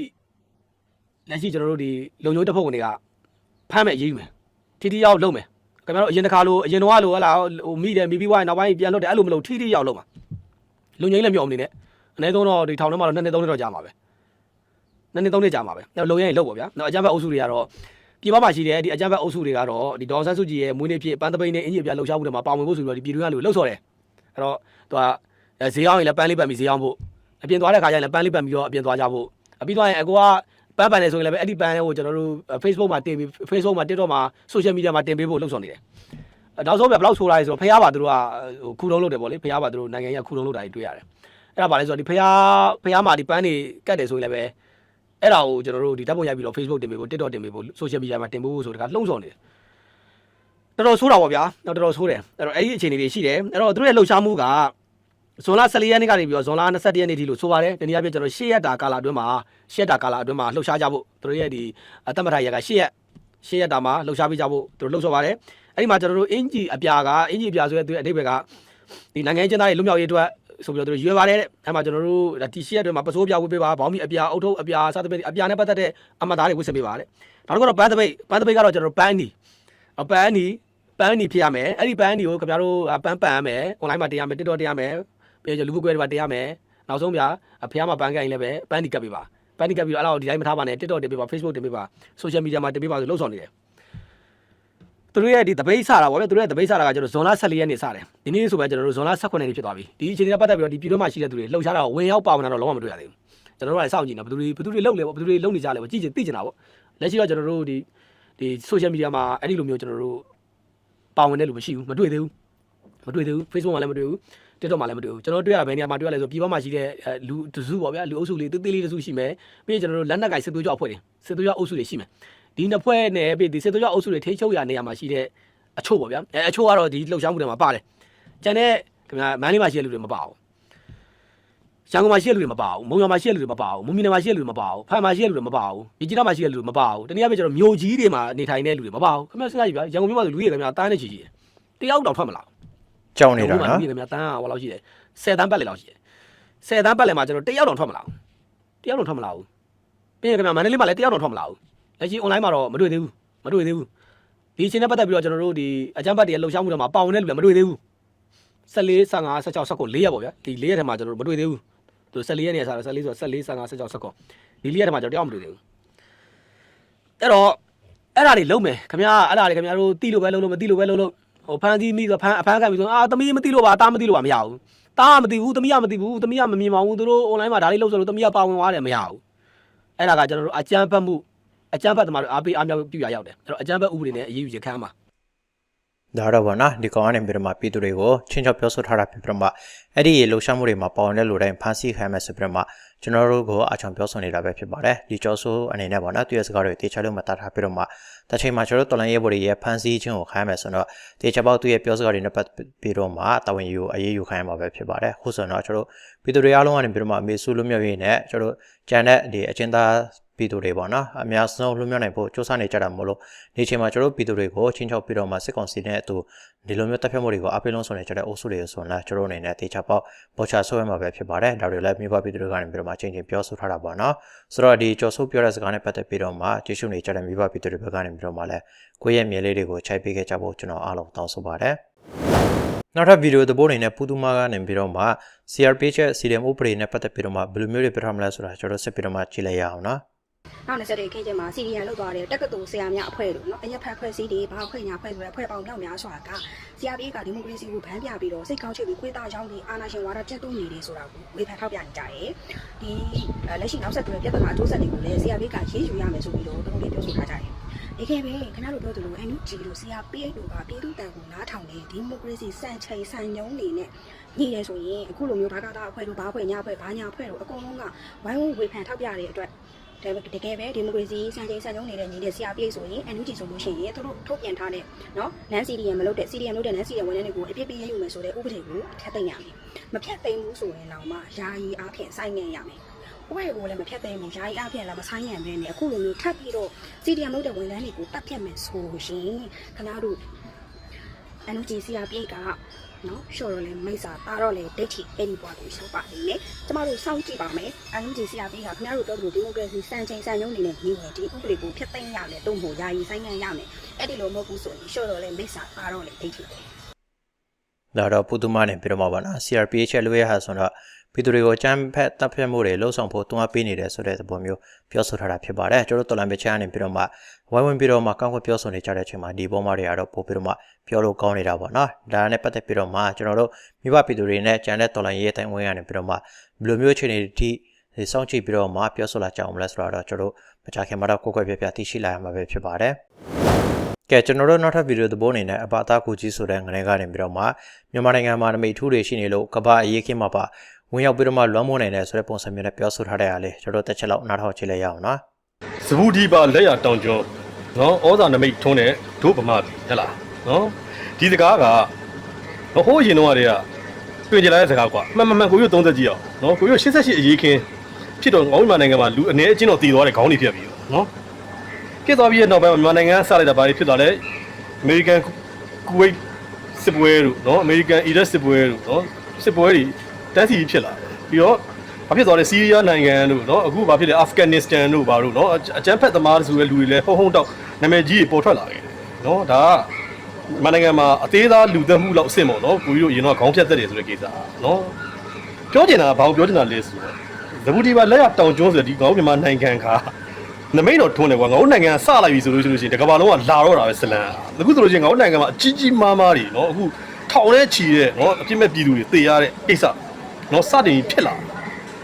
လက်ရှိကျွန်တော်တို့ဒီလုံချိုးတပ်ဖွဲ့ဝင်တွေကဖမ်းမဲ့အရေးယူမယ်ထိထိရောက်လုပ်မယ်ခင်ဗျားတို့အရင်တစ်ခါလိုအရင်တော့လိုဟလာဟိုမိတယ်မိပြီးွားရင်နောက်ပိုင်းပြန်လွတ်တယ်အဲ့လိုမလုပ်ထိထိရောက်လုပ်မှာလုံငိမ့်လည်းမြော်မနေနဲ့အနည်းဆုံးတော့ဒီထောင်ထဲမှာတော့နှစ်နှစ်သုံးနှစ်တော့ကြာမှာပဲ နှစ်နှစ်သုံးနှစ်ကြာမှာပဲလုံရင်လုံပေါ့ဗျာနော်အကြမ်းဖက်အုပ်စုတွေကတော့ပြည်ပမှာရှိတဲ့ဒီအကြမ်းဖက်အုပ်စုတွေကတော့ဒီဒေါ်ဆန်းစုကြည်ရဲ့မွေးနေ့ဖြစ်ပန်းသပိန်နဲ့အင်ဂျီပြလှုပ်ရှားမှုတွေမှာပါဝင်ဖို့ဆိုပြီးတော့ဒီပြည်တွင်းကလူလှုပ်ဆော်တယ်အဲ့တော့သူကဈေးအောင်ရင်လည်းပန်းလေးပတ်ပြီးဈေးအောင်ဖို့အပြင်သွားတဲ့ခါကျရင်လည်းပန်းလေးပတ်ပြီးတော့အပြင်သွားကြဖို့အပြီးသွားရင်အကူကပန်းပန်နေဆိုရင်လည်းပဲအဲ့ဒီပန်းကိုကျွန်တော်တို့ Facebook မှာတင်ပြီး Facebook မှာ TikTok မှာ Social Media မှာတင်ပေးဖို့လှုပ်ဆော်နေတယ်နောက်ဆုံးပဲဘယ်လောက်ဆိုးလာလဲဆိုတော့ဖះပါသူတို့ကခုတုံးလုပ်တယ်ပေါ့လေဖះပါသူတို့နိုင်ငံကြီးကခုတုံးလုပ်တာတွေတွေ့ရတယ်အဲ့ဒါပါလဲဆိုတော့ဒီဖះဖះမှာဒီပန်းတွေကတ်တယ်ဆိုရင်လည်းပဲ အဲ့ဒါကိုကျွန်တော်တို့ဒီဓာတ်ပုံရိုက်ပြီးတော့ Facebook တင်ပေးဖို့ TikTok တင်ပေးဖို့ Social Media မှာတင်ပေးဖို့ဆိုတကလှုံ့ဆော်နေတယ်တော်တော်ဆိုးတာပေါ့ဗျာတော်တော်ဆိုးတယ်အဲ့တော့အဲ့ဒီအခြေအနေတွေရှိတယ်အဲ့တော့သူတို့ရဲ့လှုပ်ရှားမှုကဇွန်လ14ရက်နေ့ကနေပြီးတော့ဇွန်လ22ရက်နေ့ထိလို့ဆိုပါတယ်တနည်းအားဖြင့်ကျွန်တော်10ရက်တာကာလအတွင်းမှာ10ရက်တာကာလအတွင်းမှာလှုပ်ရှားကြဖို့သူတို့ရဲ့ဒီအသက်မထိုင်ရက်က10ရက်10ရက်တာမှာလှုပ်ရှားပေးကြဖို့သူတို့လှုပ်ဆော်ပါတယ်အဲ့ဒီမှာကျွန်တော်တို့အင်ဂျီအပြာကအင်ဂျီအပြာဆိုတဲ့သူရဲ့အဓိပ္ပာယ်ကဒီနိုင်ငံရေးကျင်းသားတွေလွတ်မြောက်ရေးအတွက် ဆိုပြီးတော့သူတို့ရွေးပါတယ်တဲ့အဲ့မှာကျွန်တော်တို့ဒီ10ရက်အတွင်းမှာပစိုးပြဝေးပေးပါဘောင်းမီအပြာအုတ်ထုပ်အပြာစသဖြင့်အပြာနဲ့ပတ်သက်တဲ့အမသားတွေဝစ်စင်ပေးပါတဲ့နောက်တစ်ခုတော့ပန်းသပိတ်ပန်းသပိတ်ကတော့ကျွန်တော်တို့ပန်းနီပန်းနီပန်းနီဖြစ်ရမယ်အဲ့ဒီပန်းနီကိုခင်ဗျားတို့ပန်းပန်ရမယ် online မှာတင်ရမယ် TikTok တင်ရမယ်ပြီးတော့လူမှုကွဲတွေမှာတင်ရမယ်နောက်ဆုံးဗျာအဖေမှာပန်းကိုင်းလည်းပဲပန်းနီကပ်ပေးပါပန်းနီကပ်ပြီးတော့အဲ့လောက်ဒီတိုင်းမထားပါနဲ့ TikTok တင်ပေးပါ Facebook တင်ပေးပါ social media မှာတင်ပေးပါဆိုလှုပ်ဆောင်နေတယ် သူတို့ရဲ့ဒီတပိတ်စတာပေါ့ဗျသူတို့ရဲ့တပိတ်စတာကကျွန်တော်ဇွန်လ14ရက်နေ့စတယ်ဒီနေ့ဆိုပဲကျွန်တော်တို့ဇွန်လ18ရက်နေ့ဖြစ်သွားပြီဒီအချိန်နဲ့ပတ်သက်ပြီးတော့ဒီပြည်တွင်းမှာရှိတဲ့သူတွေလှုပ်ရှားတာကိုဝင်ရောက်ပါဝင်တာတော့လုံးဝမတွေ့ရသေးဘူးကျွန်တော်တို့ကလည်းစောင့်ကြည့်နေဘယ်သူတွေဘယ်သူတွေလှုပ်လဲပေါ့ဘယ်သူတွေလှုပ်နေကြလဲပေါ့ကြည့်ချင်သိချင်တာပေါ့လက်ရှိတော့ကျွန်တော်တို့ဒီဒီ social media မှာအဲ့ဒီလိုမျိုးကျွန်တော်တို့ပါဝင်တဲ့လူမရှိဘူးမတွေ့သေးဘူးမတွေ့သေးဘူး Facebook မှာလည်းမတွေ့ဘူး TikTok မှာလည်းမတွေ့ဘူးကျွန်တော်တွေ့ရတာဘယ်နေရာမှာတွေ့ရလဲဆိုပြည်ပမှာရှိတဲ့လူတစုပေါ့ဗျာလူအုပ်စုလေးတေးသေးလေးတစုရှိမယ်ပြီးရင်ကျွန်တော်တို့လက်နက်ကင်စစ်သွေးကြောအဖွဲ့တွေစစ်သွေးကြောအုပ်စုတွေရှိမယ် ဒီနှစ်ဖွဲ့နဲ့ပြီးဒီစစ်သွေးကြောအုပ်စုတွေထိချုပ်ရနေရာမှာရှိတဲ့အချို့ပေါ့ဗျာအဲအချို့ကတော့ဒီလှုပ်ရှားမှုတွေမှာပါတယ်ကျန်တဲ့ခင်ဗျာမန်းလေးမှာရှိတဲ့လူတွေမပါဘူးရန်ကုန်မှာရှိတဲ့လူတွေမပါဘူးမုံရွာမှာရှိတဲ့လူတွေမပါဘူးမွန်ပြည်နယ်မှာရှိတဲ့လူတွေမပါဘူးဖန်မှာရှိတဲ့လူတွေမပါဘူးပြည်ကြီးနားမှာရှိတဲ့လူတွေမပါဘူးတနည်းအားဖြင့်ကျွန်တော်မြို့ကြီးတွေမှာနေထိုင်တဲ့လူတွေမပါဘူးခင်ဗျာစဉ်းစားကြည့်ဗျာရန်ကုန်မြို့မှာဆိုလူကြီးတွေခင်ဗျာတန်းနေချီကြီးတယ်တယောက်တောင်ထွက်မလာဘူးကြောက်နေတာလူနော်ကြီးတွေခင်ဗျာတန်းကဟိုလောက်ရှိတယ်10တန်းပတ်လေလောက်ရှိတယ်10တန်းပတ်လေမှာကျွန်တော်တယောက်တောင်ထွက်မလာဘူးတယောက်တောင်ထွက်မလာဘူးပြီးရင်ခင်ဗျာမန္တလေးမှာလည်းတယောက်တောင်ထွက်မလာဘူး လက်ရှိ online မှာတော့မတွေ့သေးဘူးမတွေ့သေးဘူးဒီအချိန်နဲ့ပတ်သက်ပြီးတော့ကျွန်တော်တို့ဒီအကြမ်းဖက်တွေလှုပ်ရှားမှုတွေမှာပါဝင်တဲ့လူလည်းမတွေ့သေးဘူး14 15 16 19 4ရက်ပေါ့ဗျာဒီ4ရက်ထဲမှာကျွန်တော်တို့မတွေ့သေးဘူးသူ14ရက်နေစားတယ်14ဆို14 15 16 19ဒီ4ရက်ထဲမှာကျွန်တော်တယောက်မတွေ့သေးဘူးအဲ့တော့အဲ့ဒါတွေလုံးမယ်ခင်ဗျာအဲ့ဒါတွေခင်ဗျာတို့တီးလို့ပဲလုံးလို့မတီးလို့ပဲလုံးလို့ဟိုဖန်စီမိဆိုဖန်အဖန်ခံပြီးဆိုအာသမီးမတီးလို့ပါတားမတီးလို့ပါမရဘူးတားမတီးဘူးသမီးကမတီးဘူးသမီးကမမြင်ပါဘူးသူတို့ online မှာဒါလေးလုံးဆိုလို့သမီးကပါဝင်သွားတယ်မရဘူးအဲ့ဒါကကျွန်တော်တို့အကြမ်းဖက်မှု အကြမ်းဖက်သမားတို့အားပေးအားမြောက်ပြုရရောက်တယ်အဲ့တော့အကြမ်းဖက်ဥပဒေနဲ့အရေးယူရခန်းမှာဒါတော့ဗောနော်ဒီကောင်ကနေပြီးတော့မှပြည်သူတွေကိုချင်းချောက်ပြောဆိုထားတာဖြစ်ပြီးတော့မှအဲ့ဒီလှုပ်ရှားမှုတွေမှာပါဝင်တဲ့လူတိုင်းဖမ်းဆီးခံရမယ်ဆိုပြီးတော့မှကျွန်တော်တို့ကိုအချောင်ပြောဆိုနေတာပဲဖြစ်ပါတယ်ဒီကြောဆိုးအနေနဲ့ဗောနော်သူရဲ့စကားတွေတေချာလို့မှတာထားပြီးတော့မှတစ်ချိန်မှာကျွန်တော်တို့တော်လိုင်းရဲဘော်တွေရဲ့ဖမ်းဆီးခြင်းကိုခံရမယ်ဆိုတော့တေချာပေါက်သူရဲ့ပြောစကားတွေနဲ့ပတ်ပြီးတော့မှတာဝန်ယူအရေးယူခံရမှာပဲဖြစ်ပါတယ်ခုဆိုတော့ကျွန်တော်တို့ပြည်သူတွေအားလုံးကနေပြီးတော့မှအမေစုလွတ်မြောက်ရေးနဲ့ကျွန်တော်တို့ကြံတဲ့ဒီအချင်းသား ပြည်သူတွေပေါ့နော်အများဆုံးလွတ်မြောက်နိုင်ဖို့စ조사နေကြတာမို့လို့ဒီချိန်မှာကျွန်တော်တို့ပြည်သူတွေကိုချင်းချောက်ပြီးတော့မှစစ်ကောင်စီနဲ့အတူဒီလိုမျိုးတပ်ဖြတ်မှုတွေကိုအပိလုံးဆိုနေကြတဲ့အုပ်စုတွေဆိုတော့ကျွန်တော်တို့အနေနဲ့တေချာပေါက်ပေါ်ချဆွဲမှာပဲဖြစ်ပါတယ်ဒါတွေလည်းမြို့ပါပြည်သူတွေကနေပြီးတော့မှချင်းချင်းပြောဆိုထားတာပေါ့နော်ဆိုတော့ဒီကြော်ဆိုးပြောတဲ့စကားနဲ့ပတ်သက်ပြီးတော့မှကျေးဇူးနေကြတဲ့မြို့ပါပြည်သူတွေဘက်ကနေပြီးတော့မှလည်းကိုယ့်ရဲ့မြေလေးတွေကိုခြိုက်ပေးခဲ့ကြဖို့ကျွန်တော်အားလုံးတောင်းဆိုပါတယ်နောက်ထပ်ဗီဒီယိုသဘောအနေနဲ့ပူတူမာကနေပြီးတော့မှ CRPH ရဲ့ CDM ဥပဒေနဲ့ပတ်သက်ပြီးတော့မှဘယ်လိုမျိုးတွေပြထားမလဲဆိုတာကျွန်တော်ဆက်ပြီးတော့မှကြည့်လိုက်ရအောင်နော် နောက်20ခင်းချင်းမှာစီရီယန်လောက်သွားတယ်တက္ကသိုလ်ဆရာများအဖွဲ့လို့နော်အရက်ဖက်ဖွဲ့စည်းတွေဘာအဖွဲ့ညာဖွဲ့ဆိုတဲ့အဖွဲ့ပေါင်းမြောက်များစွာက CRPH ကဒီမိုကရေစီကိုဗန်းပြပြီးတော့စိတ်ကောင်းချစ်ပြီးခွေးသားရောင်းပြီးအာဏာရှင်ဝါဒတက်သွင်းနေတယ်ဆိုတာကိုဝေဖန်ထောက်ပြနေကြတယ်ဒီလက်ရှိနောက်ဆက်တွဲပြဿနာအကျိုးဆက်တွေကိုလည်း CRPH ကရေးယူရမယ်ဆိုပြီးတော့တုံ့ပြန်ပြောဆိုထားကြတယ်ဒီခေတ်ပဲခင်ဗျားတို့ပြောသလို NUG တို့ CRPH တို့ကပြည်သူတန်ကိုနားထောင်နေဒီမိုကရေစီစံချိန်စံညုံနေနဲ့ညှိရဲဆိုရင်အခုလိုမျိုးဘာသာအဖွဲ့တို့ဘာအဖွဲ့ညာအဖွဲ့ဘာညာအဖွဲ့တို့အကုန်လုံးကဝိုင်းဝန်းဝေဖန်ထောက်ပြတဲ့အတွက် ဒါပေမဲ့တကယ်ပဲဒီမိုကရေစီစံချိန်စံညုံနေတဲ့ညီတဲ့ CRPH ဆိုရင် NUG ဆိုလို့ရှိရင်သူတို့ထုတ်ပြန်ထားတဲ့နော်နန်း CDM မလုပ်တဲ့ CDM လုပ်တဲ့နန်း CDM ဝန်ထမ်းတွေကိုအပြစ်ပေးရယူမယ်ဆိုတဲ့ဥပဒေကိုဖျက်သိမ်းရမယ်။မဖျက်သိမ်းဘူးဆိုရင်တော့မှယာယီအားဖြင့်စိုင်းငံ့ရမယ်။ဥပဒေကိုလည်းမဖျက်သိမ်းဘူးယာယီအားဖြင့်လည်းမဆိုင်ရံပဲနဲ့အခုလိုမျိုးထပ်ပြီးတော့ CDM လုပ်တဲ့ဝန်ထမ်းတွေကိုတပ်ဖြတ်မယ်ဆိုရင်ခင်ဗျားတို့ NUG CRPH က နော်ရှော့တော့လေမိတ်စာပါတော့လေဒိတ်ချီအဲ့ဒီဘွားကိုရှော့ပါနေလေကျမတို့စောင့်ကြည့်ပါမယ် NUG CRPH ကခင်ဗျားတို့တော်တော်ဒီမိုကရေစီစံချိန်စံညုံနေတဲ့ညီဝင်ဒီဥပဒေကိုဖျက်သိမ်းရမယ်တုံ့ဖို့ယာယီဆိုင်ငံ့ရမယ်အဲ့ဒီလိုမဟုတ်ဘူးဆိုရင်ရှော့တော့လေမိတ်စာပါတော့လေဒိတ်ချီ ဒါတော့ပုသူမနဲ့ပြီးတော့မှာပါနော် CRPH ရဲ့လိုရဟာဆိုတော့ပြည်သူတွေကိုအကြမ်းဖက်တပ်ဖြတ်မှုတွေလှုံ့ဆော်ဖို့တွန်းအားပေးနေတယ်ဆိုတဲ့သဘောမျိုးပြောဆိုထားတာဖြစ်ပါတယ်ကျွန်တော်တို့တော်လန်ပချားနေပြီးတော့မှဝိုင်းဝန်းပြီးတော့မှကောင်းကောင်းပြောဆိုနေကြတဲ့အချိန်မှာဒီပေါ်မှာတွေကတော့ပို့ပြီးတော့မှပြောလို့ကောင်းနေတာပေါ့နော်ဒါနဲ့ပတ်သက်ပြီးတော့မှကျွန်တော်တို့မိဘပြည်သူတွေနဲ့ကြံတဲ့တော်လန်ရေးအတိုင်းဝင်ရနေပြီးတော့မှဘယ်လိုမျိုးအခြေအနေတွေဒီစောင့်ကြည့်ပြီးတော့မှပြောဆိုလာကြအောင်မလဲဆိုတော့ကျွန်တော်တို့မကြခင်မှာတော့ကိုယ်ကွယ်ပြပြသိရှိလာရမှာပဲဖြစ်ပါတယ် ကဲကျွန်တော်တို့နောက်ထပ်ဗီဒီယိုသဘောအနေနဲ့အပအသားကိုကြီးဆိုတဲ့ငရေကနေပြီးတော့မှမြန်မာနိုင်ငံမှာနမိတ်ထူးတွေရှိနေလို့ကမ္ဘာအရေးခင်းမှာပါဝင်ရောက်ပြီးတော့မှလွှမ်းမိုးနိုင်တယ်ဆိုတဲ့ပုံစံမျိုးနဲ့ပြောဆိုထားတဲ့အားလေးကျွန်တော်တို့တစ်ချက်လောက်နားထောင်ကြည့်လိုက်ရအောင်နော်စဘူးဒီပါလက်ရတောင်ကျွန်းနော်ဩဇာနမိတ်ထုံးတဲ့ဒုဗမာပြီဟဲ့လားနော်ဒီစကားကဟိုးရင်တော့တည်းကပြင်ကြလာတဲ့စကားကွာမှန်မှန်မှန်ကိုရွ30ကြည့်အောင်နော်ကိုရွ88အရေးခင်းဖြစ်တော့ငေါ့မြန်မာနိုင်ငံမှာလူအနေအချင်းတော့တည်သွားတဲ့ခေါင်းတွေဖြစ်ပြီနော် ဖြစ်သွားပြီးတဲ့နောက်ပိုင်းမှာမြန်မာနိုင်ငံကစလိုက်တာဘာတွေဖြစ်သွားလဲအမေရိကန်ကူဝိတ်စစ်ပွဲတို့နော်အမေရိကန်အီရတ်စစ်ပွဲတို့နော်စစ်ပွဲတွေတက်စီဖြစ်လာပြီးတော့ဘာဖြစ်သွားလဲစီးရီးယားနိုင်ငံတို့နော်အခုဘာဖြစ်လဲအာဖဂန်နစ္စတန်တို့ဘာတို့နော်အကြမ်းဖက်သမားဆိုတဲ့လူတွေလည်းဟုံဟုံတောက်နာမည်ကြီးပေါ်ထွက်လာခဲ့တယ်နော်ဒါကမနိုင်ငံမှာအသေးသားလူသက်မှုလောက်အဆင့်ပေါ့နော်ကိုကြီးတို့ရင်တော့ခေါင်းဖြတ်သက်တယ်ဆိုတဲ့ကိစ္စနော်ပြောချင်တာကဘာကိုပြောချင်တာလဲဆိုတော့သဘူဒီဘာလက်ရတောင်ကျွန်းဆိုတဲ့ဒီကောင်မြန်မာနိုင်ငံက နမိတ်တော်ထွန်းတယ်ကွာငါတို့နိုင်ငံကစလိုက်ပြီဆိုလို့ရှိလို့ရှိရင်တကမ္ဘာလုံးကလာတော့တာပဲဇလန်အခုဆိုလို့ရှိရင်ငါတို့နိုင်ငံမှာအကြီးကြီးမားမားတွေနော်အခုထောင်ထဲချီတဲ့နော်အပြစ်မဲ့ပြည်သူတွေတေရတဲ့ကိစ္စနော်စတင်ဖြစ်လာ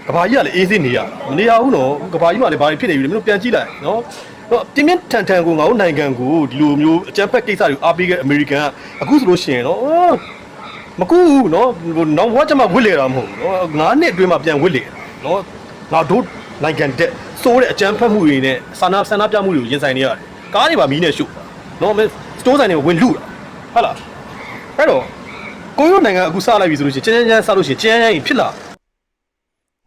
ကဘာကြီးကလည်းအေးစေးနေရမနေရဘူးနော်ကဘာကြီးမှလည်းဘာတွေဖြစ်နေပြီလဲမင်းတို့ပြန်ကြည့်လိုက်နော်တော့ပြင်းပြင်းထန်ထန်ကိုငါတို့နိုင်ငံကိုဒီလိုမျိုးအကြမ်းဖက်ကိစ္စတွေအားပေးခဲ့အမေရိကန်ကအခုဆိုလို့ရှိရင်နော်မကူဘူးနော်နောက်ဘဝကျမှဝစ်လေတာမဟုတ်ဘူးနော်ငါးနှစ်အတွင်းမှာပြန်ဝစ်လေနော်ငါတို့ နိုင်ငံတက်စိုးတဲ့အကြမ်းဖက်မှုတွေနဲ့စာနာဆန္ဒပြမှုတွေကိုရင်ဆိုင်နေရတယ်ကားတွေပါမီးနဲ့ရှို့နော်မင်းစတိုးဆိုင်တွေကိုဝင်လူတာဟုတ်လားအဲ့တော့ကိုရိုနိုင်ငံအခုစလိုက်ပြီဆိုလို့ရှိရင်ကျန်းကျန်းကျန်းစလို့ရှိရင်ကျန်းကျန်းရင်ဖြစ်လာ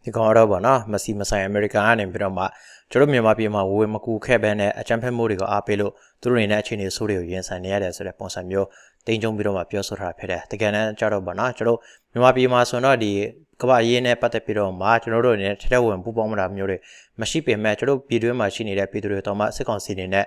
ဒီကောင်တော့ဗောနော်မစီမဆိုင်အမေရိကန်ကနေပြီးတော့မှကျွန်တော်မြန်မာပြည်မှာဝေမကူခဲ့ဘဲနဲ့အကြမ်းဖက်မှုတွေကိုအားပေးလို့သူတို့တွေနဲ့အခြေအနေဆိုးတွေကိုရင်ဆိုင်နေရတယ်ဆိုတဲ့ပုံစံမျိုး တင်ကြုံပြီးတော့မှပြောဆိုထားတာဖြစ်တယ်တကယ်တမ်းကျတော့ဗောနော်ကျွန်တော်မြန်မာပြည်မှာဆိုတော့ဒီကမ္ဘာရေးနဲ့ပတ်သက်ပြီးတော့မှကျွန်တော်တို့အနေနဲ့ထက်ထက်ဝင်ပူပေါင်းမတာမျိုးတွေမရှိပေမဲ့ကျွန်တော်ပြည်တွင်းမှာရှိနေတဲ့ပြည်သူတွေတော့မှစစ်ကောင်စီတွေနဲ့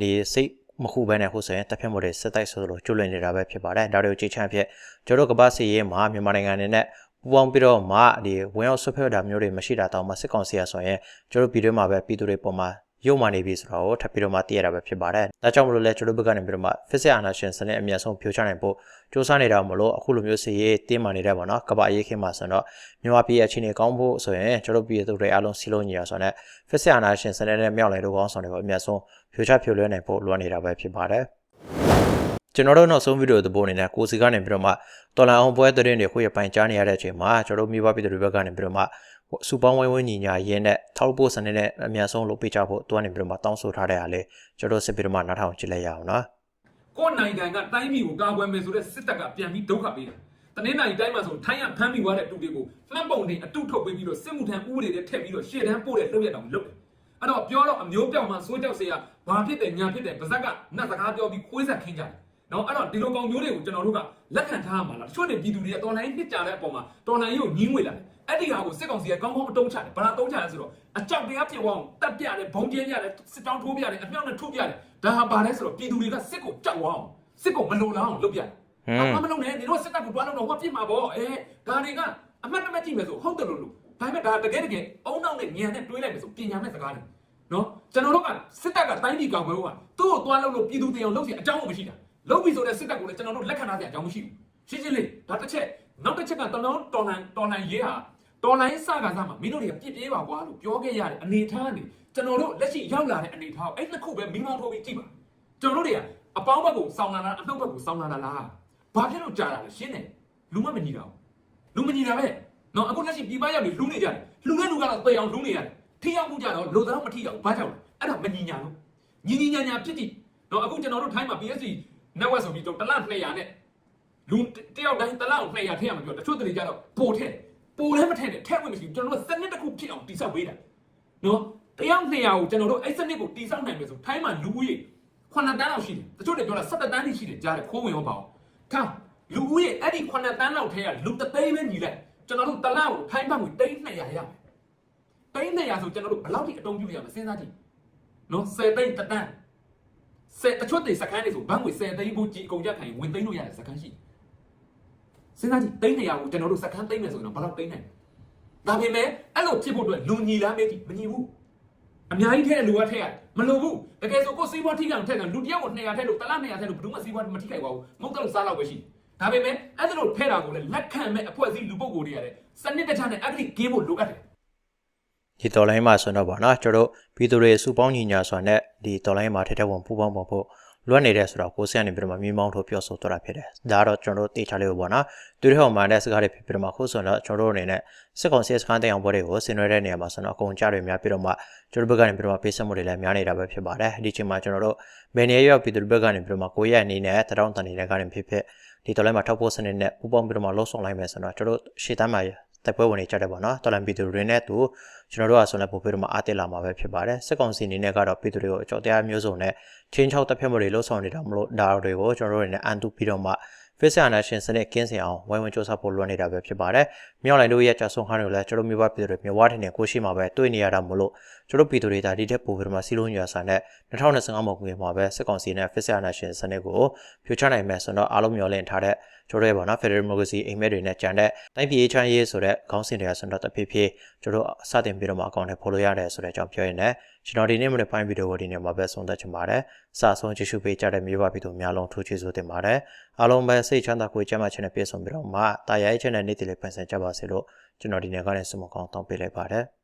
ဒီစိတ်မခုဘဲနဲ့ဟုတ်ဆိုရင်တပ်ဖြတ်မှုတွေစစ်တိုက်ဆိုလို့ကျွလွင်နေတာပဲဖြစ်ပါတယ်ဒါတွေကိုကြိတ်ချမ်းဖြစ်ကျွန်တော်ကမ္ဘာစီရေးမှာမြန်မာနိုင်ငံအနေနဲ့ပူပေါင်းပြီးတော့မှဒီဝင်ရောက်ဆွတ်ဖက်တာမျိုးတွေမရှိတာတောင်မှစစ်ကောင်စီရဆိုရင်ကျတို့ပြည်တွင်းမှာပဲပြည်သူတွေပေါ်မှာ ရုံမှနေပြီဆိုတော့ထပ်ပြီးတော့မှသိရတာပဲဖြစ်ပါတယ်။ဒါကြောင့်မလို့လဲကျတို့ဘက်ကနေပြီးတော့မှ physics analysis စနစ်အမြတ်ဆုံးဖြိုချနိုင်ဖို့စ조사နေတာမလို့အခုလိုမျိုးစီရေးတင်းမာနေတဲ့ပေါ့နော်ကပ္ပရေးခင်းမှာဆိုတော့မြန်မာပြည်အခြေအနေကောင်းဖို့ဆိုရင်ကျတို့ပြည်သူတွေအားလုံးစီလုံးညီရဆိုတော့ physics analysis စနစ်နဲ့မြောက်လိုက်လို့ကောင်းဆောင်တွေကိုအမြတ်ဆုံးဖြိုချဖြိုလွှဲနိုင်ဖို့လိုအပ်နေတာပဲဖြစ်ပါတယ်။ကျွန်တော်တို့နောက်ဆုံးဗီဒီယိုသဘောအနေနဲ့ကိုစီကနေပြီးတော့မှတော်လန်အောင်ပွဲသတင်းတွေခုရပိုင်ကြားနေရတဲ့အချိန်မှာကျွန်တော်တို့မိဘပြည်သူတွေဘက်ကနေပြီးတော့မှ စူပေါင်းဝိုင်းဝန်းညီညာရင်းနဲ့ထောက်ပို့စနစ်နဲ့အများဆုံးလုပ်ပေးကြဖို့တွန်းနေပြီးတော့မှတောင်းဆိုထားတဲ့အားလေကျွန်တော်စစ်ပြီးတော့မှနားထောင်ကြည့်လိုက်ရအောင်နော်ကိုယ်နိုင်ငံကတိုင်းပြည်ကိုကာကွယ်မယ်ဆိုတဲ့စစ်တပ်ကပြန်ပြီးဒုက္ခပေးတယ်။တနင်္လာရီတိုင်းမှာဆိုထိုင်းရဖမ်းမိသွားတဲ့တူတွေကိုမှတ်ပုံတင်အတုထုတ်ပေးပြီးတော့စစ်မှုထမ်းဥပဒေတွေထည့်ပြီးတော့ရှေ့တန်းပို့တဲ့လုပ်ရတောင်လုပ်တယ်။အဲ့တော့ပြောတော့အမျိုးပြောင်မှစိုးကြောက်စေရဘာဖြစ်တယ်ညာဖြစ်တယ်ဗဇက်ကနတ်စကားပြောပြီးခွေးဆက်ခင်းကြတယ်။နော်အဲ့တော့ဒီလိုကောင်မျိုးတွေကိုကျွန်တော်တို့ကလက်ခံထားရမှာလား။တချို့တွေပြည်သူတွေကတော်လိုင်းနှစ်ကြတဲ့အပေါ်မှာတော်လိုင်းကြီးကိုညှင်းငွေလာတယ်။ အဲ့ဒီဟာကိုစစ်ကောင်စီကကောင်းကောင်းအတုံးချတယ်။ဘာသာတုံးချလဲဆိုတော့အကြောက်တရားဖြစ်အောင်တက်ပြတယ်ဘုံကျင်းရတယ်စစ်တောင်းထိုးပြတယ်အမြောက်နဲ့ထုတ်ပြတယ်။ဒါဟာဘာလဲဆိုတော့ပြည်သူတွေကစစ်ကိုကြောက်အောင်စစ်ကိုမလုံလောက်အောင်လုပ်ပြတယ်။အမမလုံးနဲ့နေတော့စစ်တပ်ကိုတွားလို့တော့ဟောပြစ်မှာပေါ့အဲဒါတွေကအမှတ်တမဲ့ကြည့်မယ်ဆိုဟုတ်တယ်လို့လို့ဒါပေမဲ့ဒါတကယ်တကယ်အုံနောက်နဲ့ညံနဲ့တွေးလိုက်မယ်ဆိုပညာမဲ့စကားတွေနော်ကျွန်တော်တို့ကစစ်တပ်ကတိုင်းပြည်ကောင်ကွယ်ကသူ့ကိုတွားလို့လို့ပြည်သူတေအောင်လုပ်စီအကြောင်းမရှိတာလုပ်ပြီဆိုတဲ့စစ်တပ်ကိုလည်းကျွန်တော်တို့လက်ခံထားစရာအကြောင်းမရှိဘူးရှင်းရှင်းလေးဒါတစ်ချက်နောက်တစ်ချက်ကတော်တော်တော်လန်တော်လန်ရေးဟာ တော်လိုင်းစကားစားမှာမင်းတို့တွေကပြစ်ပြေးပါကွာလို့ပြောခဲ့ရတဲ့အနေထားကနေကျွန်တော်တို့လက်ရှိရောက်လာတဲ့အနေထားကိုအဲ့နှစ်ခုပဲမိမောင်းထိုးပြီးကြည့်ပါကျွန်တော်တို့တွေကအပေါင်းဘက်ကိုစောင်းလာတာအနှုတ်ဘက်ကိုစောင်းလာတာလားဘာဖြစ်လို့ကြာတာလဲရှင်းတယ်လူမမညီတာဘူးလူမညီတာပဲနော်အခုလက်ရှိပြည်ပရောက်နေလူနေကြတယ်လူနဲ့လူကတော့သေအောင်လူနေရတယ်ထိရောက်မှုကြတော့လိုတော့မထိရောက်ဘူးဘာကြောင့်လဲအဲ့ဒါမညီညာလို့ညီညီညာညာဖြစ်ကြည့်နော်အခုကျွန်တော်တို့ထိုင်းမှာ PSC network ဆိုပြီးတော့တစ်လ200နဲ့လူတယောက်တိုင်းတစ်လ200ထည့်ရမှာပြောတချို့တလေကြတော့ပို့ထည့် ပို့လည်းမထည့်နဲ့ထည့်ဝင်မရှိဘူးကျွန်တော်တို့စနစ်တစ်ခုဖြစ်အောင်တိစောက်ပေးတာနော်တယောက်200ကိုကျွန်တော်တို့အဲ့စနစ်ကိုတိစောက်နိုင်မယ်ဆိုထိုင်းမှာလူဦးရေ9တန်းလောက်ရှိတယ်တချို့တွေပြောတာ17တန်းရှိတယ်ကြားတယ်ခိုးဝင်ရောပါအောင်ထားလူဦးရေအဲ့ဒီ9တန်းလောက်ထဲကလူတသိန်းပဲညီလိုက်ကျွန်တော်တို့တလားကိုထိုင်းဘတ်ငွေ300ရရမယ်300ဆိုကျွန်တော်တို့ဘယ်လောက်ထိအတုံးပြုရမလဲစဉ်းစားကြည့်နော်10သိန်းတန်း10တချို့တွေစကန်တွေဆိုဘတ်ငွေ10သိန်းကိုကြည်အကုန်ကြခံရင်ဝင်သိန်းလို့ရတဲ့စကန်ရှိ စဉ်းစားကြည့်300ကိုကျွန်တော်တို့စကန်သိန်းမယ်ဆိုရင်တော့ဘယ်လောက်သိန်းနိုင်ဒါပေမဲ့အဲ့လိုဖြစ်ဖို့အတွက်လူညီလားမေးကြည့်မညီဘူးအများကြီးထည့်တဲ့လူကထည့်ရတယ်မလိုဘူးတကယ်ဆိုကိုယ်စီးပွားထိခိုက်အောင်ထည့်တယ်လူတယောက်ကို200ထည့်လို့တလား200ထည့်လို့ဘယ်သူမှစီးပွားမထိခိုက်ပါဘူးမဟုတ်တော့စားတော့ပဲရှိတယ်ဒါပေမဲ့အဲ့ဒါလိုထည့်တာကိုလည်းလက်ခံမဲ့အဖွဲ့အစည်းလူပုဂ္ဂိုလ်တွေရတယ်စနစ်တကျနဲ့အဲ့ဒီကင်းဖို့လိုအပ်တယ်ဒီတော်လိုင်းမှာဆိုတော့ဗောနော်ကျွန်တော်တို့ပြည်သူတွေစုပေါင်းညီညာစွာနဲ့ဒီတော်လိုင်းမှာထက်ထက်ဝင်ပူပေါင်းပါဖို့ လွတ်နေတယ်ဆိုတော့ကိုယ်ဆက်နေပြီးတော့မြေမောင်းထုတ်ပြောဆိုတော့တာဖြစ်တယ်ဒါကတော့ကျွန်တော်တို့တေချာလေးပေါ့နော်သူတို့ဟောမှန်တဲ့စကားတွေဖြစ်ပြီးတော့မှခုဆိုတော့ကျွန်တော်တို့အနေနဲ့စစ်ကောင်စီစကန်တဲ့အောင်ပွဲတွေကိုဆင်နွှဲတဲ့နေရာမှာဆိုတော့အကုန်ကြတွေများပြီးတော့မှကျွန်တော်တို့ဘက်ကနေပြီးတော့မှပေးဆက်မှုတွေလည်းများနေတာပဲဖြစ်ပါတယ်ဒီချိန်မှာကျွန်တော်တို့ဘယ်နေရာရောက်ပြည်သူတွေဘက်ကနေပြီးတော့မှကိုယ့်ရဲ့အနေနဲ့တရောင်းတန်နေတဲ့ကနေဖြစ်ဖြစ်ဒီတော်လိုင်းမှာထောက်ဖို့စနစ်နဲ့ပူပေါင်းပြီးတော့မှလှုပ်ဆောင်လိုက်မယ်ဆိုတော့ကျွန်တော်တို့ရှေ့တန်းမှာ တိုက်ပွဲဝင်နေကြတယ်ပေါ့နော်တော်လန်ပြည်သူတွေနဲ့သူကျွန်တော်တို့ကဆိုလည်းပို့ပြီးတော့မှအားတက်လာမှာပဲဖြစ်ပါတယ်စစ်ကောင်စီအနေနဲ့ကတော့ပြည်သူတွေကိုအကြောက်တရားမျိုးစုံနဲ့ချင်းချောက်တပ်ဖြတ်မှုတွေလှုပ်ဆောင်နေတာမလို့ဒါတွေကိုကျွန်တော်တို့တွေနဲ့အန်တူပြီးတော့မှ Face Nation စနစ်ကင်းစင်အောင်ဝိုင်းဝန်းစ조사ဖို့လွှမ်းနေတာပဲဖြစ်ပါတယ်။မြောက်လိုင်းတို့ရဲ့ကြာဆုံးခန်းတွေကိုလည်းကျွန်တော်မျိုးပါပြည်သူတွေမြေဝါထင်နေကိုရှိမှာပဲတွေ့နေရတာမလို့ကျွန်တော်ပြည်သူတွေဒါဒီတက်ပို့ပြီးတော့မှစီလုံးညာစာနဲ့2025မှာမှာပဲစစ်ကောင်စီနဲ့ Face Nation စနစ်ကိုဖြိုချနိုင်မယ်ဆိုတော့အားလုံးမျှော်လင့်ထားတဲ့ကျွန်တော်ရဲ့ပေါ့နော် Federal Democracy အိမ်မက်တွေနဲ့ကြံတဲ့တိုင်းပြည်ချမ်းရေးဆိုတဲ့ခေါင်းစဉ်တွေကဆိုတော့တဖြည်းဖြည်းကျွန်တော်စတင်ပြီးတော့မှအကောင့်ထဲဖော်လို့ရတယ်ဆိုတဲ့အကြောင်းပြောရင်းနဲ့ကျွန်တော်ဒီနေ့မနေ့ပိုင်းဗီဒီယိုကိုဒီနေ့မှာပဲဆုံးသက်ချင်ပါတယ်။စာဆုံးကြည့်ရှုပေးကြတဲ့မျိုးပါပြည်သူများလုံးထူးချီးဆိုတင်ပါတယ်။အားလုံးပဲစိတ်ချမ်းသာကိုယ်ကျန်းမာခြင်းနဲ့ပြည့်စုံပြီးတော့မှတာယာရဲ့ချက်နဲ့နေ့တည်လေးပန်ဆင်ကြပါစေလို့ကျွန်တော်ဒီနေ့ကနေဆုမကောင်းတောင်းပေးလိုက်ပါတယ်။